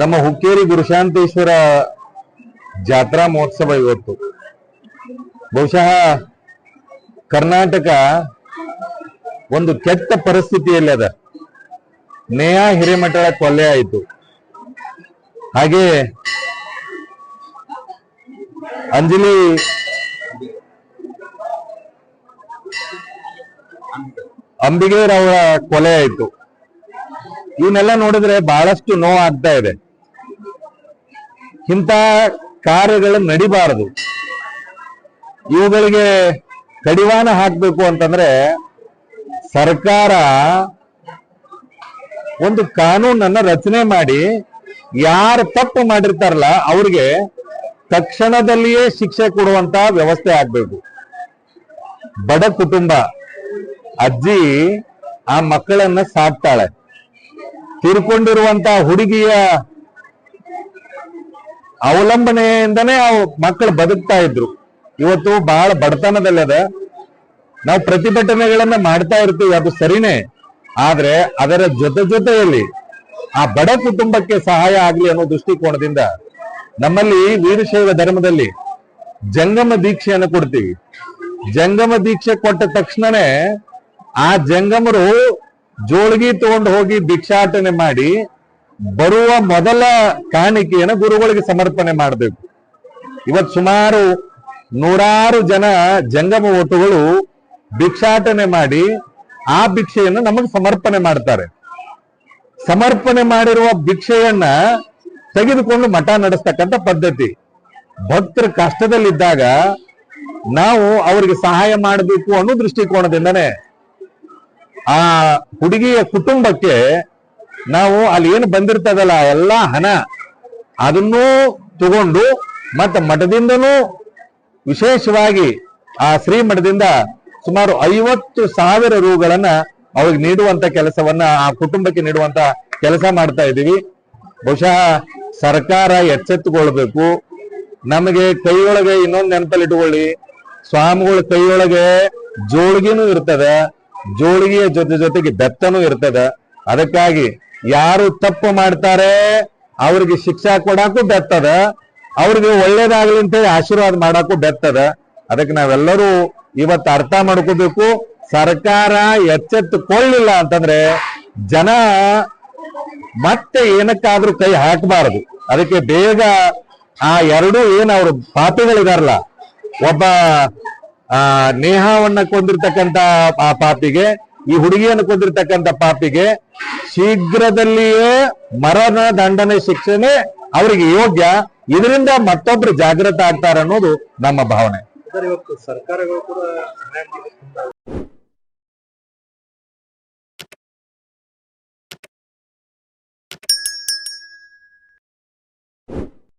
ನಮ್ಮ ಹುಕ್ಕೇರಿ ಗುರುಶಾಂತೇಶ್ವರ ಜಾತ್ರಾ ಮಹೋತ್ಸವ ಇವತ್ತು. ಬಹುಶಃ ಕರ್ನಾಟಕ ಒಂದು ಕೆಟ್ಟ ಪರಿಸ್ಥಿತಿಯಲ್ಲಿ ಅದ. ನೇಹಾ ಹಿರೇಮಠಳ ಕೊಲೆ ಆಯಿತು. ಹಾಗೆ ಅಂಜಲಿ ಅಂಬಿಗೇರವರ ಕೊಲೆ ಆಯಿತು. ಇವನ್ನೆಲ್ಲ ನೋಡಿದ್ರೆ ಬಹಳಷ್ಟು ನೋವು ಆಗ್ತಾ ಇದೆ. ಇಂಥ ಕಾರ್ಯಗಳು ನಡಿಬಾರದು. ಇವುಗಳಿಗೆ ಕಡಿವಾಣ ಹಾಕಬೇಕು ಅಂತಂದ್ರೆ ಸರ್ಕಾರ ಒಂದು ಕಾನೂನನ್ನ ರಚನೆ ಮಾಡಿ ಯಾರು ತಪ್ಪು ಮಾಡಿರ್ತಾರಲ್ಲ ಅವ್ರಿಗೆ ತಕ್ಷಣದಲ್ಲಿಯೇ ಶಿಕ್ಷೆ ಕೊಡುವಂತ ವ್ಯವಸ್ಥೆ ಆಗ್ಬೇಕು. ಬಡ ಕುಟುಂಬ, ಅಜ್ಜಿ ಆ ಮಕ್ಕಳನ್ನ ಸಾಕ್ತಾಳೆ. ತೀರ್ಕೊಂಡಿರುವಂತ ಹುಡುಗಿಯ ಅವಲಂಬನೆಯಿಂದನೇ ಅವು ಮಕ್ಕಳು ಬದುಕ್ತಾ ಇದ್ರು. ಇವತ್ತು ಬಹಳ ಬಡತನದಲ್ಲದ ನಾವು ಪ್ರತಿಭಟನೆಗಳನ್ನ ಮಾಡ್ತಾ ಇರ್ತೀವಿ, ಅದು ಸರಿನೇ. ಆದ್ರೆ ಅದರ ಜೊತೆ ಜೊತೆಯಲ್ಲಿ ಆ ಬಡ ಕುಟುಂಬಕ್ಕೆ ಸಹಾಯ ಆಗ್ಲಿ ಅನ್ನೋ ದೃಷ್ಟಿಕೋನದಿಂದ ನಮ್ಮಲ್ಲಿ ವೀರಶೈವ ಧರ್ಮದಲ್ಲಿ ಜಂಗಮ ದೀಕ್ಷೆಯನ್ನು ಕೊಡ್ತೀವಿ. ಜಂಗಮ ದೀಕ್ಷೆ ಕೊಟ್ಟ ತಕ್ಷಣನೇ ಆ ಜಂಗಮರು ಜೋಳಿಗೆ ತಗೊಂಡು ಹೋಗಿ ಭಿಕ್ಷಾಟನೆ ಮಾಡಿ ಬರುವ ಮೊದಲ ಕಾಣಿಕೆಯನ್ನು ಗುರುಗಳಿಗೆ ಸಮರ್ಪಣೆ ಮಾಡಬೇಕು. ಇವತ್ ಸುಮಾರು ನೂರಾರು ಜನ ಜಂಗಮ ಓಟುಗಳು ಭಿಕ್ಷಾಟನೆ ಮಾಡಿ ಆ ಭಿಕ್ಷೆಯನ್ನು ನಮಗೆ ಸಮರ್ಪಣೆ ಮಾಡ್ತಾರೆ. ಸಮರ್ಪಣೆ ಮಾಡಿರುವ ಭಿಕ್ಷೆಯನ್ನ ತೆಗೆದುಕೊಂಡು ಮಠ ನಡೆಸ್ತಕ್ಕಂಥ ಪದ್ಧತಿ. ಭಕ್ತರ ಕಷ್ಟದಲ್ಲಿದ್ದಾಗ ನಾವು ಅವರಿಗೆ ಸಹಾಯ ಮಾಡಬೇಕು ಅನ್ನೋ ದೃಷ್ಟಿಕೋನದಿಂದನೇ ಆ ಹುಡುಗಿಯ ಕುಟುಂಬಕ್ಕೆ ನಾವು ಅಲ್ಲಿ ಏನು ಬಂದಿರ್ತದಲ್ಲ, ಎಲ್ಲ ಹಣ ಅದನ್ನೂ ತಗೊಂಡು ಮತ್ತೆ ಮಠದಿಂದನೂ ವಿಶೇಷವಾಗಿ ಆ ಶ್ರೀ ಮಠದಿಂದ ಸುಮಾರು ಐವತ್ತು ಸಾವಿರ ರೂಗಳನ್ನ ಅವ್ರಿಗೆ ನೀಡುವಂತ ಕೆಲಸವನ್ನ ಆ ಕುಟುಂಬಕ್ಕೆ ನೀಡುವಂತ ಕೆಲಸ ಮಾಡ್ತಾ ಇದ್ದೀವಿ. ಬಹುಶಃ ಸರ್ಕಾರ ಎಚ್ಚೆತ್ತುಕೊಳ್ಬೇಕು. ನಮಗೆ ಕೈಯೊಳಗೆ ಇನ್ನೊಂದು ನೆನಪಲ್ಲಿ ಇಟ್ಕೊಳ್ಳಿ. ಸ್ವಾಮಿಗಳ ಕೈಯೊಳಗೆ ಜೋಳಿಗೆನೂ ಇರ್ತದೆ. ಜೋಳಿಗೆಯ ಜೊತೆ ಜೊತೆಗೆ ಬೆತ್ತನೂ ಇರ್ತದೆ. ಅದಕ್ಕಾಗಿ ಯಾರು ತಪ್ಪು ಮಾಡ್ತಾರೆ, ಅವ್ರಿಗೆ ಶಿಕ್ಷಾ ಕೊಡಕ್ಕೂ ಬೆತ್ತದ, ಅವ್ರಿಗೆ ಒಳ್ಳೇದಾಗ್ಲಿ ಅಂತೇಳಿ ಆಶೀರ್ವಾದ ಮಾಡಕ್ಕೂ ಬೆತ್ತದ. ಅದಕ್ಕೆ ನಾವೆಲ್ಲರೂ ಇವತ್ತು ಅರ್ಥ ಮಾಡ್ಕೋಬೇಕು, ಸರ್ಕಾರ ಎಚ್ಚೆತ್ತುಕೊಳ್ಳಿಲ್ಲ ಅಂತಂದ್ರೆ ಜನ ಮತ್ತೆ ಏನಕ್ಕಾದ್ರೂ ಕೈ ಹಾಕಬಾರದು. ಅದಕ್ಕೆ ಬೇಗ ಆ ಎರಡು ಏನ್ ಅವರು ಪಾಪಿಗಳಿದಾರಲ್ಲ, ಒಬ್ಬ, ಆ, ನೇಹವನ್ನ ಕೊಂದಿರ್ತಕ್ಕಂತ ಆ ಪಾಪಿಗೆ ಈ ಹುಡುಗಿಯನ್ನು ಕೊಂದಿರ್ತಕ್ಕಂತ ಪಾಪಿಗೆ ಶೀಘ್ರದಲ್ಲಿಯೇ ಮರಣ ದಂಡನೆ ಶಿಕ್ಷಣೆ ಅವರಿಗೆ ಯೋಗ್ಯ. ಇದರಿಂದ ಮತ್ತೊಬ್ರು ಜಾಗೃತ ಆಗ್ತಾರೆ ಅನ್ನೋದು ನಮ್ಮ ಭಾವನೆ. ಸರ್ಕಾರಗಳು ಕೂಡ